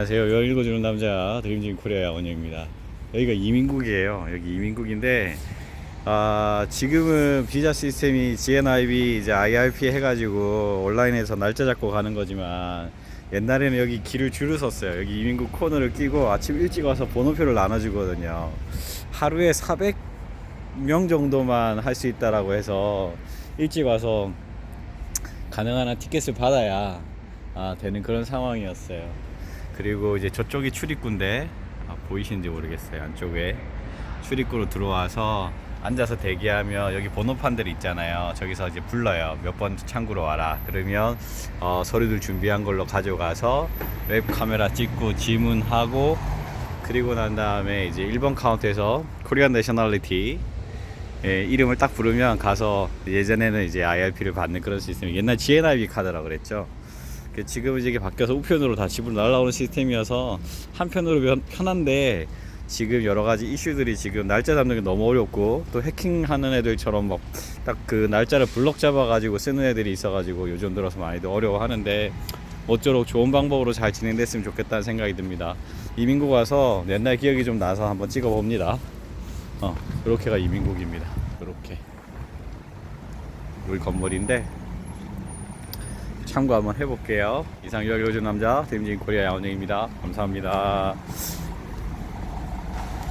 안녕하세요. 여 읽어주는 남자 드림진 코리아 양원영입니다. 여기가 이민국이에요. 여기 이민국인데 아, 지금은 비자 시스템이 GNIB 이제 IRP 해가지고 온라인에서 날짜 잡고 가는 거지만 옛날에는 여기 길을 줄을 섰어요. 여기 이민국 코너를 끼고 아침 일찍 와서 번호표를 나눠주거든요. 하루에 400명 정도만 할 수 있다라고 해서 일찍 와서 가능한 한 티켓을 받아야 아, 되는 그런 상황이었어요. 그리고 이제 저쪽이 출입구인데 아, 보이시는지 모르겠어요. 안쪽에 출입구로 들어와서 앉아서 대기하면 여기 번호판들 있잖아요. 저기서 이제 불러요. 몇 번 창구로 와라. 그러면 어, 서류들 준비한 걸로 가져가서 웹 카메라 찍고 질문하고 그리고 난 다음에 이제 1번 카운트에서 코리안 내셔널리티 예, 이름을 딱 부르면 가서 예전에는 이제 IRP를 받는 그런 시스템. 옛날 GNIB 카드라고 그랬죠. 그 지금은 이게 바뀌어서 우편으로 다 집으로 날라오는 시스템이어서 한편으로 편- 편한데 지금 여러 가지 이슈들이 지금 날짜 잡는 게 너무 어렵고 또 해킹하는 애들처럼 막 딱 그 날짜를 블럭 잡아가지고 쓰는 애들이 있어가지고 요즘 들어서 많이들 어려워하는데 모쪼록 좋은 방법으로 잘 진행됐으면 좋겠다는 생각이 듭니다. 이민국 와서 옛날 기억이 좀 나서 한번 찍어봅니다. 어, 이렇게가 이민국입니다. 이렇게 여기 건물인데 참고 한번 해볼게요. 이상 여기 요즘 남자 데임진 코리아 야원영입니다. 감사합니다.